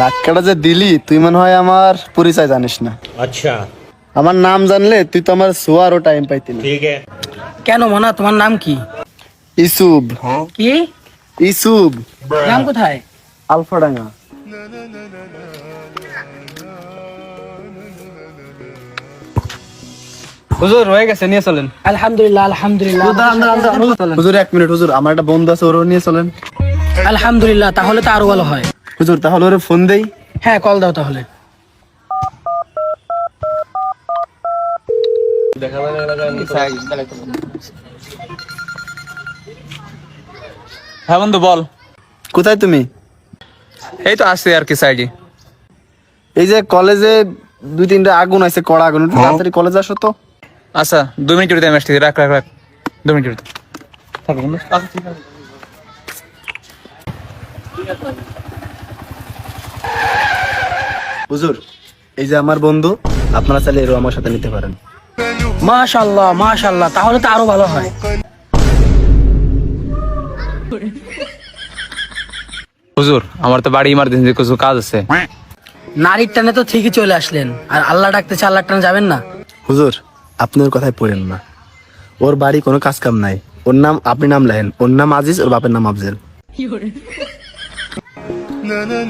ধাক্কাটা যে দিলি তুই মনে হয় আমার পরিচয় জানিস না। আচ্ছা। আমার নাম জানলে তুই তো আমার সোয়ারও টাইম পাইতি না। ঠিক আছে কেন মনা তোমার নাম কি? ইসুব। কি? ইসুব। নাম কোথায়? আলফাডাঙ্গা। হুজুর হয়ে গেছে নিয়ে চলেন। আলহামদুলিল্লাহ আলহামদুলিল্লাহ। হুজুর এক মিনিট হুজুর। আমার একটা বন্ধু আছে ওরও নিয়ে চলেন। আলহামদুলিল্লাহ তাহলে তো আরও ভালো হয়। হুজুর তাহলে ওরে ফোন দেই। হ্যাঁ কল দাও তাহলে। হ্যাঁ বন্ধু বল। কোথায় তুমি? এই তো আসছে আর কি সাইডে। এই যে কলেজে দুই তিনটা আগুন আছে কড়া আগুন একটু তাড়াতাড়ি কলেজে আসো তো। আচ্ছা দু মিনিট আমি আসছি রাখ রাখ রাখ। দু মিনিট থাকো আচ্ছা, ঠিক আছে। হুজুর এই যে আমার বন্ধু আপনারা চাইলে এরও আমার সাথে নিতে পারেন। মাশাল্লাহ মাশাল্লাহ তাহলে তো আরও ভালো হয়। হুজুর আমার তো বাড়ি ইমার্জেন্সি কিছু কাজ আছে। নারীর টানে তো ঠিকই চলে আসলেন আর আল্লাহ ডাকতেছে আল্লাহ টানে যাবেন না। হুজুর আপনি ওর কথায় পড়েন না। ওর বাড়ি কোনো কাজ কাম নাই। ওর নাম আপনি নাম লেহেন ওর নাম আজিজ ওর বাপের নাম আফজেল।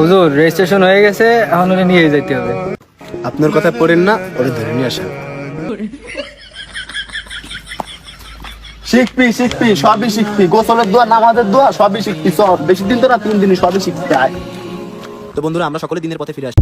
হুজুর রেজিস্ট্রেশন হয়ে গেছে এখন ওকে নিয়ে যেতে হবে। আপনার কথা পড়েন না ওরে ধরে নিয়ে আসেন। শিখবি শিখবি সবই শিখবি। গোসলের দোয়া নামাজের দোয়া সবই শিখবি সব বেশি দিন তো না তিন দিনই সবই শিখতে আয় তো বন্ধুরা আমরা সকলে দিনের পথে ফিরে আসি।